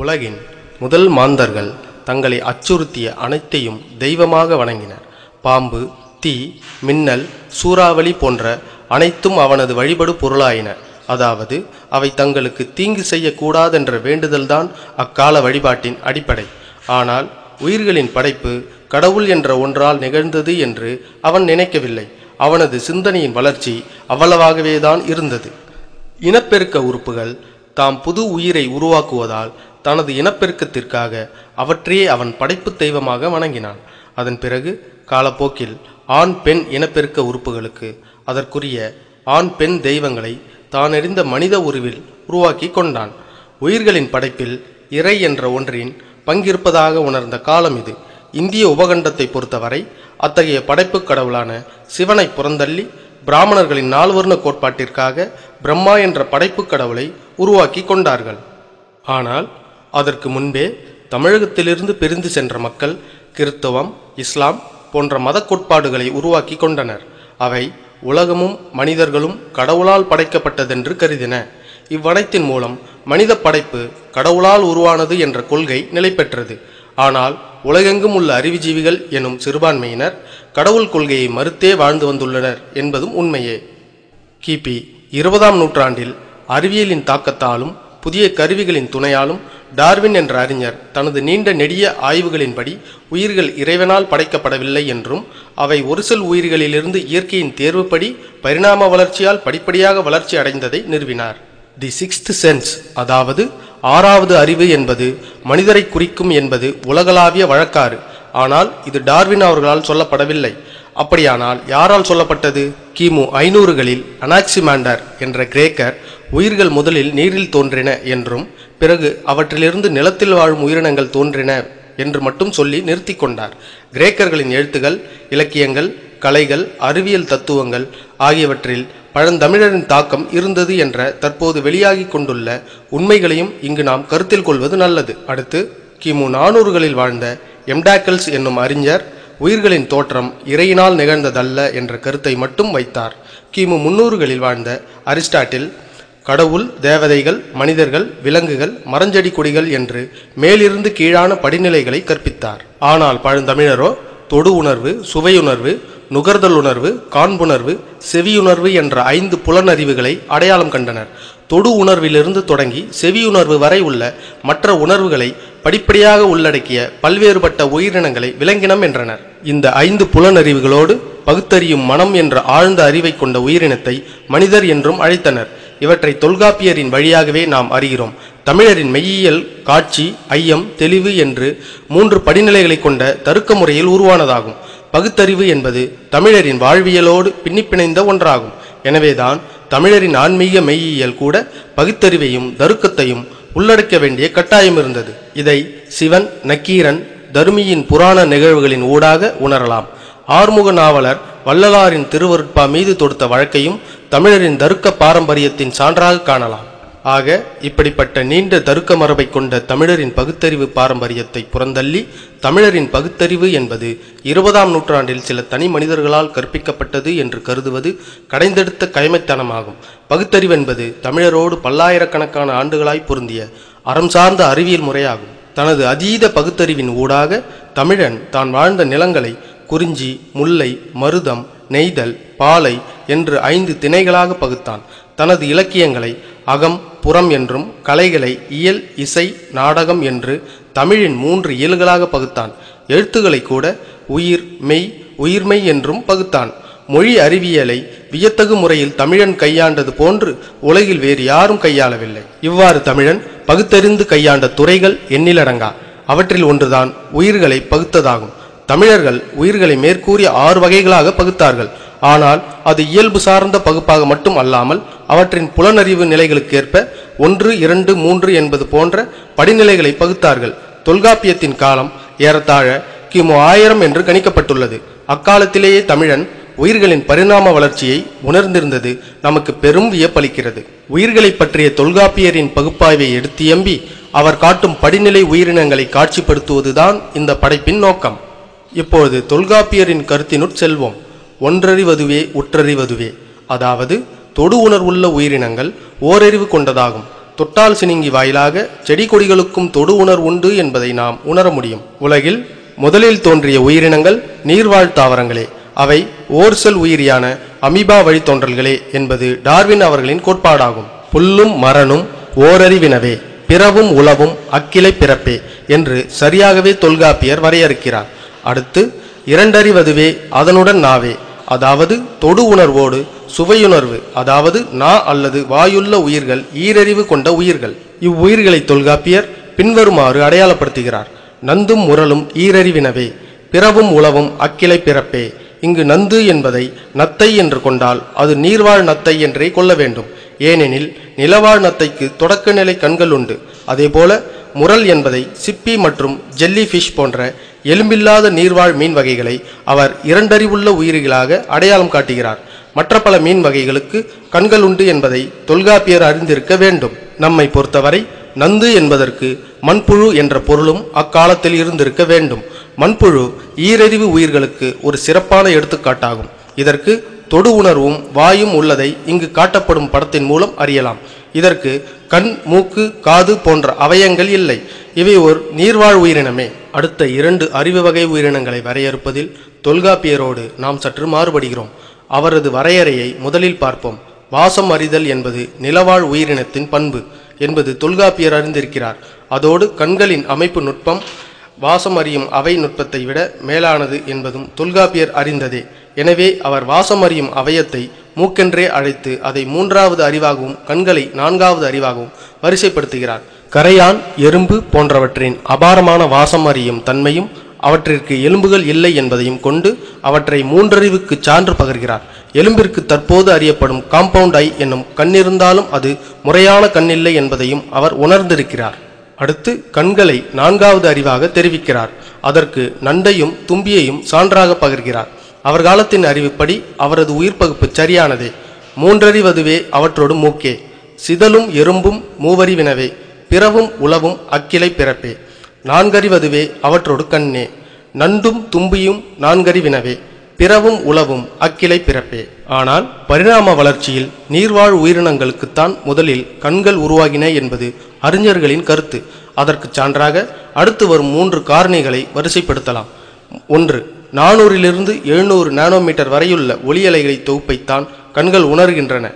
உலகின் முதல் மாந்தர்கள் தங்களை அச்சுறுத்திய அனைத்தையும் தெய்வமாக வணங்கினர். பாம்பு தீ மின்னல் சூறாவளி போன்ற அனைத்தும் அவனது வழிபடு பொருளாயின. அதாவது அவை தங்களுக்கு தீங்கு செய்யக்கூடாதென்ற வேண்டுதல்தான் அக்கால வழிபாட்டின் அடிப்படை. ஆனால் உயிர்களின் படைப்பு கடவுள் என்ற ஒன்றால் நிகழ்ந்தது என்று அவன் நினைக்கவில்லை. அவனது சிந்தனையின் வளர்ச்சி அவ்வளவாகவேதான் இருந்தது. இனப்பெருக்க உறுப்புகள் தாம் புது உயிரை உருவாக்குவதால் தனது இனப்பெருக்கத்திற்காக அவற்றையே அவன் படைப்பு தெய்வமாக வணங்கினான். அதன் பிறகு காலப்போக்கில் ஆண் பெண் இனப்பெருக்க உறுப்புகளுக்கு அதற்குரிய ஆண் பெண் தெய்வங்களை தானறிந்த மனித உருவில் உருவாக்கி கொண்டான். உயிர்களின் படைப்பில் இறை என்ற ஒன்றின் பங்கிருப்பதாக உணர்ந்த காலம் இது. இந்திய உபகண்டத்தை பொறுத்தவரை அத்தகைய படைப்புக் கடவுளான சிவனை புறந்தள்ளி பிராமணர்களின் நால்வர்ண கோட்பாட்டிற்காக பிரம்மா என்ற படைப்புக் கடவுளை உருவாக்கி கொண்டார்கள். ஆனால் அதற்கு முன்பே தமிழகத்திலிருந்து பிரிந்து சென்ற மக்கள் கிறித்தவம் இஸ்லாம் போன்ற மத கோட்பாடுகளை உருவாக்கி கொண்டனர். அவை உலகமும் மனிதர்களும் கடவுளால் படைக்கப்பட்டதென்று கருதின. இவ்வனைத்தின் மூலம் மனித படைப்பு கடவுளால் உருவானது என்ற கொள்கை நிலை பெற்றது ஆனால் உலகெங்கும் உள்ள அறிவுஜீவிகள் எனும் சிறுபான்மையினர் கடவுள் கொள்கையை மறுத்தே வாழ்ந்து வந்துள்ளனர் என்பதும் உண்மையே. கிபி இருபதாம் நூற்றாண்டில் அறிவியலின் தாக்கத்தாலும் புதிய கருவிகளின் துணையாலும் டார்வின் என்ற அறிஞர் தனது நீண்ட நெடிய ஆய்வுகளின்படி உயிர்கள் இறைவனால் படைக்கப்படவில்லை என்றும் அவை ஒரு சில உயிர்களிலிருந்து இயற்கையின் தேர்வுப்படி பரிணாம வளர்ச்சியால் படிப்படியாக வளர்ச்சி அடைந்ததை நிறுவினார். தி சிக்ஸ்த் சென்ஸ் அதாவது ஆறாவது அறிவு என்பது மனிதரை குறிக்கும் என்பது உலகளாவிய வழக்காறு. ஆனால் இது டார்வின் அவர்களால் சொல்லப்படவில்லை. அப்படியானால் யாரால் சொல்லப்பட்டது? கிமு ஐநூறுகளில் அனாக்சிமாண்டர் என்ற கிரேக்கர் உயிர்கள் முதலில் நீரில் தோன்றின என்றும் பிறகு அவற்றிலிருந்து நிலத்தில் வாழும் உயிரினங்கள் தோன்றின என்று மட்டும் சொல்லி நிறுத்தி கொண்டார். கிரேக்கர்களின் எழுத்துகள் இலக்கியங்கள் கலைகள் அறிவியல் தத்துவங்கள் ஆகியவற்றில் பழந்தமிழரின் தாக்கம் இருந்தது என்ற தற்போது வெளியாகி கொண்டுள்ள உண்மைகளையும் இங்கு நாம் கருத்தில் கொள்வது நல்லது. அடுத்து கிமு நானூறுகளில் வாழ்ந்த எம்டாக்கல்ஸ் என்னும் அறிஞர் உயிர்களின் தோற்றம் இறையினால் நிகழ்ந்ததல்ல என்ற கருத்தை மட்டும் வைத்தார். கிமு முன்னூறுகளில் வாழ்ந்த அரிஸ்டாட்டில் கடவுள் தேவதைகள் மனிதர்கள் விலங்குகள் மரஞ்செடி கொடிகள் என்று மேலிருந்து கீழான படிநிலைகளை கற்பித்தார். ஆனால் பழந்தமிழரோ தொடு உணர்வு சுவையுணர்வு நுகர்தல் உணர்வு காண்புணர்வு செவியுணர்வு என்ற ஐந்து புலனறிவுகளை அடையாளம் கண்டனர். தொடு உணர்விலிருந்து தொடங்கி செவியுணர்வு வரை உள்ள மற்ற உணர்வுகளை படிப்படியாக உள்ளடக்கிய பல்வேறுபட்ட உயிரினங்களை விலங்கினம் என்றனர். இந்த ஐந்து புலனறிவுகளோடு பகுத்தறியும் மனம் என்ற ஆழ்ந்த அறிவை கொண்ட உயிரினத்தை மனிதர் என்றும் அழைத்தனர். இவற்றை தொல்காப்பியரின் வழியாகவே நாம் அறிகிறோம். தமிழரின் மெய்யியல் காட்சி ஐயம் தெளிவு என்று மூன்று படிநிலைகளை கொண்ட தருக்க முறையில் உருவானதாகும். பகுத்தறிவு என்பது தமிழரின் வாழ்வியலோடு பின்னிப்பிணைந்த ஒன்றாகும். எனவேதான் தமிழரின் ஆன்மீக மெய்யியல் கூட பகுத்தறிவையும் தருக்கத்தையும் உள்ளடக்க வேண்டிய கட்டாயம் இருந்தது. இதை சிவன் நக்கீரன் தருமியின் புராண நிகழ்வுகளின் ஊடாக உணரலாம். ஆறுமுக நாவலர் வள்ளலாரின் திருவருட்பா மீது தொடுத்த வழக்கையும் தமிழரின் தருக்க பாரம்பரியத்தின் சான்றாக காணலாம். ஆக இப்படிப்பட்ட நீண்ட தருக்க மரபை கொண்ட தமிழரின் பகுத்தறிவு பாரம்பரியத்தை புறந்தள்ளி தமிழரின் பகுத்தறிவு என்பது இருபதாம் நூற்றாண்டில் சில தனி மனிதர்களால் கற்பிக்கப்பட்டது என்று கருதுவது கடைந்தெடுத்த கைமைத்தனமாகும் பகுத்தறிவு என்பது தமிழரோடு பல்லாயிரக்கணக்கான ஆண்டுகளாய் பொருந்திய அறம் சார்ந்த அறிவியல் முறையாகும். தனது அதீத பகுத்தறிவின் ஊடாக தமிழன் தான் வாழ்ந்த நிலங்களை குறிஞ்சி முல்லை மருதம் நெய்தல் பாலை என்று ஐந்து திணைகளாக பகுத்தான். தனது இலக்கியங்களை அகம் புறம் என்றும் கலைகளை இயல் இசை நாடகம் என்று தமிழின் மூன்று இயல்களாக பகுத்தான். எழுத்துக்களை கூட உயிர் மெய் உயிர்மை என்றும் பகுத்தான். மொழி அறிவியலை வியத்தகு முறையில் தமிழன் கையாண்டது போன்று உலகில் வேறு யாரும் கையாளவில்லை. இவ்வாறு தமிழன் பகுத்தறிந்து கையாண்ட துறைகள் எண்ணிலடங்கா. அவற்றில் ஒன்றுதான் உயிர்களை பகுத்ததாகும். தமிழர்கள் உயிர்களை மேற்கூறிய ஆறு வகைகளாக பகுத்தார்கள். ஆனால் அது இயல்பு சார்ந்த பகுப்பாக மட்டும் அல்லாமல் அவற்றின் புலனறிவு நிலைகளுக்கு ஏற்ப ஒன்று இரண்டு மூன்று என்பது போன்ற படிநிலைகளை பகுத்தார்கள். தொல்காப்பியத்தின் காலம் ஏறத்தாழ கிமு ஆயிரம் என்று கணிக்கப்பட்டுள்ளது. அக்காலத்திலேயே தமிழன் உயிர்களின் பரிணாம வளர்ச்சியை உணர்ந்திருந்தது நமக்கு பெரும் வியப்பளிக்கிறது. உயிர்களை பற்றிய தொல்காப்பியரின் பகுப்பாய்வை எடுத்தியம்பி அவர் காட்டும் படிநிலை உயிரினங்களை காட்சிப்படுத்துவதுதான் இந்த படைப்பின் நோக்கம். இப்பொழுது தொல்காப்பியரின் கருத்தினுட் செல்வோம். ஒன்றறிவதுவே உற்றறிவதுவே. அதாவது தொடு உணர்வுள்ள உயிரினங்கள் ஓரறிவு கொண்டதாகும். தொட்டால் சினிங்கி வாயிலாக செடி கொடிகளுக்கும் தொடு உணர்வு உண்டு என்பதை நாம் உணர முடியும். உலகில் முதலில் தோன்றிய உயிரினங்கள் நீர்வாழ் தாவரங்களே. அவை ஓர்செல் உயிரியான அமீபா வழித்தோன்றல்களே என்பது டார்வின் அவர்களின் கோட்பாடாகும். புல்லும் மரணும் ஓரறிவினவே பிறவும் உளவும் அக்கிளை பிறப்பே என்று சரியாகவே தொல்காப்பியர் வரையறுக்கிறார். அடுத்து இரண்டறிவதுவே அதனுடன் நாவே. அதாவது தொடு உணர்வோடு சுவையுணர்வு. அதாவது நா அல்லது வாயுள்ள உயிர்கள் ஈரறிவு கொண்ட உயிர்கள். இவ்வுயிர்களை தொல்காப்பியர் பின்வருமாறு அடையாளப்படுத்துகிறார். நந்தும் முரலும் ஈரறிவினவே. பிறவும் உளவும் அக்கிளை பிறப்பே. இங்கு நந்து என்பதை நத்தை என்று கொண்டால் அது நீர்வாழ் நத்தை என்றே கொள்ள வேண்டும். ஏனெனில் நிலவாழ் நத்தைக்கு தொடக்க நிலை கண்கள் உண்டு. அதேபோல முரல் என்பதை சிப்பி மற்றும் ஜெல்லி ஃபிஷ் போன்ற எலும்பில்லாத நீர்வாழ் மீன் வகைகளை அவர் இரண்டறிவுள்ள உயிரிகளாக அடையாளம் காட்டுகிறார். மற்ற பல மீன் வகைகளுக்கு கண்கள் உண்டு என்பதை தொல்காப்பியர் அறிந்திருக்க வேண்டும். நம்மை பொறுத்தவரை நந்து என்பதற்கு மண்புழு என்ற பொருளும் அக்காலத்தில் இருந்திருக்க வேண்டும். மண்புழு ஈரறிவு உயிர்களுக்கு ஒரு சிறப்பான எடுத்துக்காட்டாகும். இதற்கு தொடு உணர்வும் வாயும் உள்ளதை இங்கு காட்டப்படும் படத்தின் மூலம் அறியலாம். இதற்கு கண் மூக்கு காது போன்ற அவயங்கள் இல்லை. இவை ஒரு நீர்வாழ் உயிரினமே. அடுத்த இரண்டு அறிவு வகை உயிரினங்களை வரையறுப்பதில் தொல்காப்பியரோடு நாம் சற்று மாறுபடுகிறோம். அவரது வரையறையை முதலில் பார்ப்போம். வாசம் அறிதல் என்பது நிலவாழ் உயிரினத்தின் பண்பு என்பது தொல்காப்பியர் அறிந்திருக்கிறார். அதோடு கண்களின் அமைப்பு நுட்பம் வாசம் அறியும் அவை நுட்பத்தை விட மேலானது என்பதும் தொல்காப்பியர் அறிந்ததே. எனவே அவர் வாசம் அறியும் அவயத்தை மூக்கென்றே அழைத்து அதை மூன்றாவது அறிவாகவும் கண்களை நான்காவது அறிவாகவும் வரிசைப்படுத்துகிறார். கரையான் எறும்பு போன்றவற்றின் அபாரமான வாசம் அறியும் தன்மையும் அவற்றிற்கு எலும்புகள் இல்லை என்பதையும் கொண்டு அவற்றை மூன்றறிவுக்கு சான்று பகர்கிறார். எலும்பிற்கு தற்போது அறியப்படும் காம்பவுண்ட் ஐ என்னும் கண்ணிருந்தாலும் அது முறையான கண்ணில்லை என்பதையும் அவர் உணர்ந்திருக்கிறார். அடுத்து கண்களை நான்காவது அறிவாக தெரிவிக்கிறார். அதற்கு நண்டையும் தும்பியையும் சான்றாக பகர்கிறார். அவர் காலத்தின் அறிவுப்படி அவரது உயிர் பகுப்பு சரியானதே. மூன்றறிவதுவே அவற்றோடு மூக்கே. சிதலும் எறும்பும் மூவறிவினவே. பிறவும் உளவும் அக்கிளை பிறப்பே. நான்கறிவதுவே அவற்றோடு கண்ணே. நண்டும் தும்பியும் நான்கறிவினவே. பிறவும் உளவும் அக்கிளை பிறப்பே. ஆனால் பரிணாம வளர்ச்சியில் நீர்வாழ் உயிரினங்களுக்குத்தான் முதலில் கண்கள் உருவாகின என்பது அறிஞர்களின் கருத்து. அதற்கு சான்றாக அடுத்து வரும் மூன்று காரணிகளை வரிசைப்படுத்தலாம். ஒன்று நானூறிலிருந்து எழுநூறு நானோமீட்டர் வரையுள்ள ஒளியலைகளை தொகுப்பைத்தான் கண்கள் உணர்கின்றன.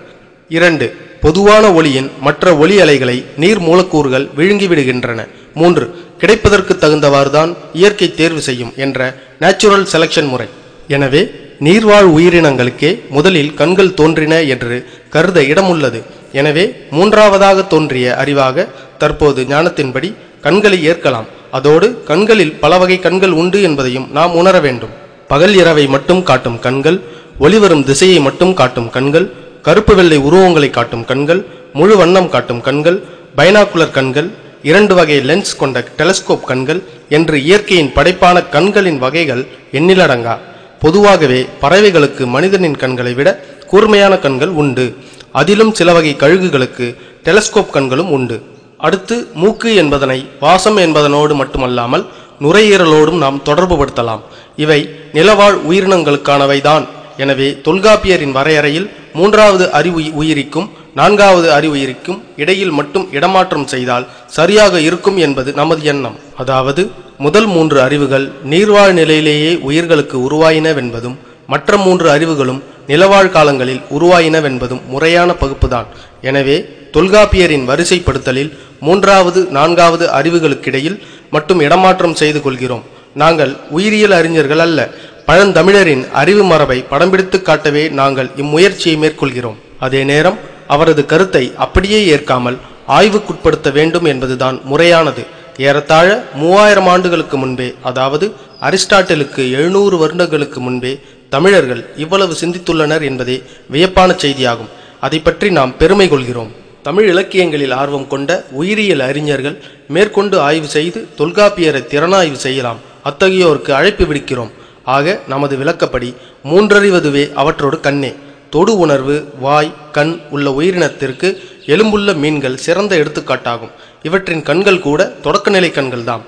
இரண்டு பொதுவான ஒளியின் மற்ற ஒளி அலைகளை நீர் மூலக்கூறுகள் விழுங்கிவிடுகின்றன. மூன்று கிடைப்பதற்கு தகுந்தவாறுதான் இயற்கை தேர்வு செய்யும் என்ற நேச்சுரல் செலக்ஷன் முறை. எனவே நீர்வாழ் உயிரினங்களுக்கே முதலில் கண்கள் தோன்றின என்று கருத இடமுள்ளது. எனவே மூன்றாவதாக தோன்றிய அறிவாக தற்போது ஞானத்தின்படி கண்களை ஏற்கலாம். அதோடு கண்களில் பல வகை கண்கள் உண்டு என்பதையும் நாம் உணர வேண்டும். பகல் இரவை மட்டும் காட்டும் கண்கள் ஒளிவரும் திசையை மட்டும் காட்டும் கண்கள் கருப்பு வெள்ளை உருவங்களை காட்டும் கண்கள் முழு வண்ணம் காட்டும் கண்கள் பைனாக்குலர் கண்கள் இரண்டு வகை லென்ஸ் கொண்ட டெலஸ்கோப் கண்கள் என்று இயற்கையின் படைப்பான கண்களின் வகைகள் எண்ணிலடங்கா. பொதுவாகவே பறவைகளுக்கு மனிதனின் கண்களை விட கூர்மையான கண்கள் உண்டு. அதிலும் சில வகை கழுகுகளுக்கு டெலஸ்கோப் கண்களும் உண்டு. அடுத்து மூக்கு என்பதனை வாசம் என்பதனோடு மட்டுமல்லாமல் நுரையீரலோடும் நாம் தொடர்புபடுத்தலாம் இவை நிலவாழ் உயிரினங்களுக்கானவைதான். எனவே தொல்காப்பியரின் வரையறையில் மூன்றாவது அறிவு உயிரிக்கும் நான்காவது அறிவுயிரிக்கும் இடையில் மட்டும் இடமாற்றம் செய்தால் சரியாக இருக்கும் என்பது நமது எண்ணம். அதாவது முதல் மூன்று அறிவுகள் நீர்வாழ் நிலையிலேயே உயிர்களுக்கு உருவாயினவென்பதும் மற்ற மூன்று அறிவுகளும் நிலவாழ் காலங்களில் உருவாயினவென்பதும் முறையான பகுப்புதான். எனவே தொல்காப்பியரின் வரிசைப்படுத்தலில் மூன்றாவது நான்காவது அறிவுகளுக்கிடையில் மட்டும் இடமாற்றம் செய்து கொள்கிறோம். நாங்கள் உயிரியல் அறிஞர்கள் அல்ல பழந்தமிழரின் அறிவு மரபை படம் பிடித்து காட்டவே நாங்கள் இம்முயற்சியை மேற்கொள்கிறோம். அதே நேரம் அவரது கருத்தை அப்படியே ஏற்காமல் ஆய்வுக்குட்படுத்த வேண்டும் என்பதுதான் முறையானது. ஏறத்தாழ மூவாயிரம் ஆண்டுகளுக்கு முன்பே அதாவது அரிஸ்டாட்டிலுக்கு எழுநூறு வருடங்களுக்கு முன்பே தமிழர்கள் இவ்வளவு சிந்தித்துள்ளனர் என்பதே வியப்பான செய்தியாகும். அதை பற்றி நாம் பெருமை கொள்கிறோம். தமிழ் இலக்கியங்களில் ஆர்வம் கொண்ட உயிரியல் அறிஞர்கள் மேற்கொண்டு ஆய்வு செய்து தொல்காப்பியரை திறனாய்வு செய்யலாம். அத்தகையோருக்கு அழைப்பு விடுக்கிறோம். ஆக நமது விளக்கப்படி மூன்றறிவதுவே அவற்றோடு கண்ணே. தொடு உணர்வு வாய் கண் உள்ள உயிரினத்திற்கு எலும்புள்ள மீன்கள் சிறந்த எடுத்துக்காட்டாகும். இவற்றின் கண்கள் கூட தொடக்கநிலை கண்கள்தாம்.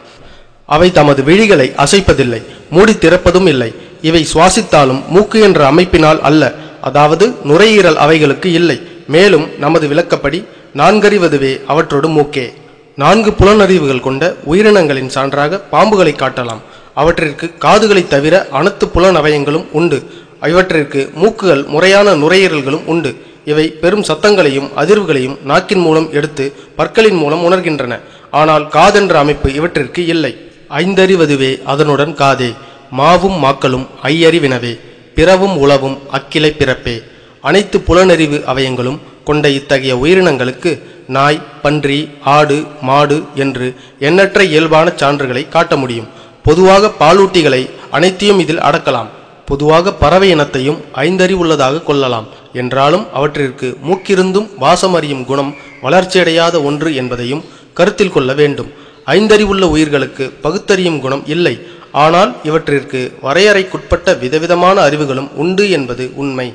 அவை தமது விழிகளை அசைப்பதில்லை மூடி திறப்பதும் இல்லை. இவை சுவாசித்தாலும் மூக்கு என்ற அமைப்பினால் அல்ல அதாவது நுரையீரல் அவைகளுக்கு இல்லை. மேலும் நமது விளக்கப்படி நான்கறிவதுவே அவற்றோடு மூக்கே. நான்கு புலனறிவுகள் கொண்ட உயிரினங்களின் சான்றாக பாம்புகளை காட்டலாம். அவற்றிற்கு காதுகளைத் தவிர அனைத்து புலனவயங்களும் உண்டு. இவற்றிற்கு மூக்குகள் முறையான நுரையீரல்களும் உண்டு. இவை பெரும் சத்தங்களையும் அதிர்வுகளையும் நாக்கின் மூலம் எடுத்து பற்களின் மூலம் உணர்கின்றன. ஆனால் காதென்ற அமைப்பு இவற்றிற்கு இல்லை. ஐந்தறிவதுவே அதனுடன் காதே. மாவும் மாக்களும் ஐயறிவினவே. பிறவும் உளவும் அக்கிளை பிறப்பே. அனைத்து புலனறிவு அவயங்களும் கொண்ட இத்தகைய உயிரினங்களுக்கு நாய் பன்றி ஆடு மாடு என்று எண்ணற்ற இயல்பான சான்றுகளை காட்ட முடியும். பொதுவாக பாலூட்டிகளை அனைத்தையும் இதில் அடக்கலாம். பொதுவாக பறவை இனத்தையும் ஐந்தறிவுள்ளதாக கொள்ளலாம். என்றாலும் அவற்றிற்கு மூக்கிருந்தும் வாசமறியும் குணம் வளர்ச்சியடையாத ஒன்று என்பதையும் கருத்தில் கொள்ள வேண்டும். ஐந்தறிவுள்ள உயிர்களுக்கு பகுத்தறியும் குணம் இல்லை. ஆனால் இவற்றிற்கு வரையறைக்குட்பட்ட விதவிதமான அறிவுகளும் உண்டு என்பது உண்மை.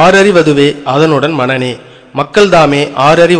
ஆறறிவதுவே அதனுடன் மனனே மக்கள்தாமே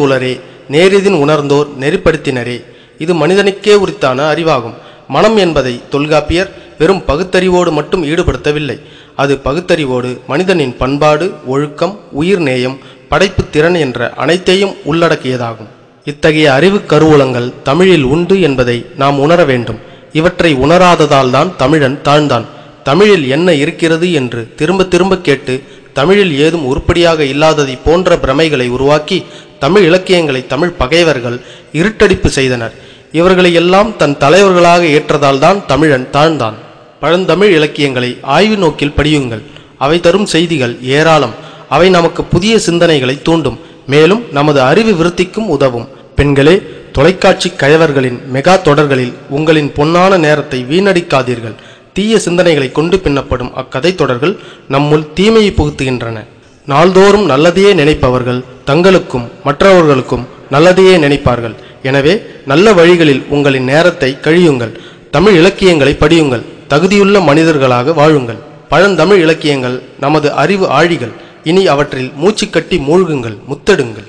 உளரே. நேரிதின் உணர்ந்தோர் நெறிப்படுத்தினரே. இது மனிதனுக்கே உரித்தான அறிவாகும். மனம் என்பதை தொல்காப்பியர் வெறும் பகுத்தறிவோடு மட்டும் ஈடுபடுத்தவில்லை. அது பகுத்தறிவோடு மனிதனின் பண்பாடு ஒழுக்கம் உயிர் நேயம் படைப்பு திறன் என்ற அனைத்தையும் உள்ளடக்கியதாகும். இத்தகைய அறிவு கருவூலங்கள் தமிழில் உண்டு என்பதை நாம் உணர வேண்டும். இவற்றை உணராததால் தான் தமிழன் தாழ்ந்தான். தமிழில் என்ன இருக்கிறது என்று திரும்ப திரும்ப கேட்டு தமிழில் ஏதும் உருப்படியாக இல்லாததை போன்ற பிரமைகளை உருவாக்கி தமிழ் இலக்கியங்களை தமிழ் பகைவர்கள் இருட்டடிப்பு செய்தனர். இவர்களை எல்லாம் தன் தலைவர்களாக ஏற்றதால் தான் தமிழன் தாழ்ந்தான். பழந்தமிழ் இலக்கியங்களை ஆய்வு நோக்கில் படியுங்கள். அவை தரும் செய்திகள் ஏராளம். அவை நமக்கு புதிய சிந்தனைகளை தூண்டும். மேலும் நமது அறிவு விருத்திக்கும் உதவும். பெண்களே தொலைக்காட்சி கயவர்களின் மெகா தொடர்களில் உங்களின் பொன்னான நேரத்தை வீணடிக்காதீர்கள். தீய சிந்தனைகளை கொண்டு பின்னப்படும் அக்கதை தொடர்கள் நம்முள் தீமையை புகுத்துகின்றன. நாள்தோறும் நல்லதையே நினைப்பவர்கள் தங்களுக்கும் மற்றவர்களுக்கும் நல்லதையே நினைப்பார்கள். எனவே நல்ல வழிகளில் உங்களின் நேரத்தை கழியுங்கள். தமிழ் இலக்கியங்களை படியுங்கள். தகுதியுள்ள மனிதர்களாக வாழுங்கள். பழந்தமிழ் இலக்கியங்கள் நமது அறிவு ஆழிகள். இனி அவற்றில் மூச்சு கட்டி மூழ்குங்கள் முத்தெடுங்கள்.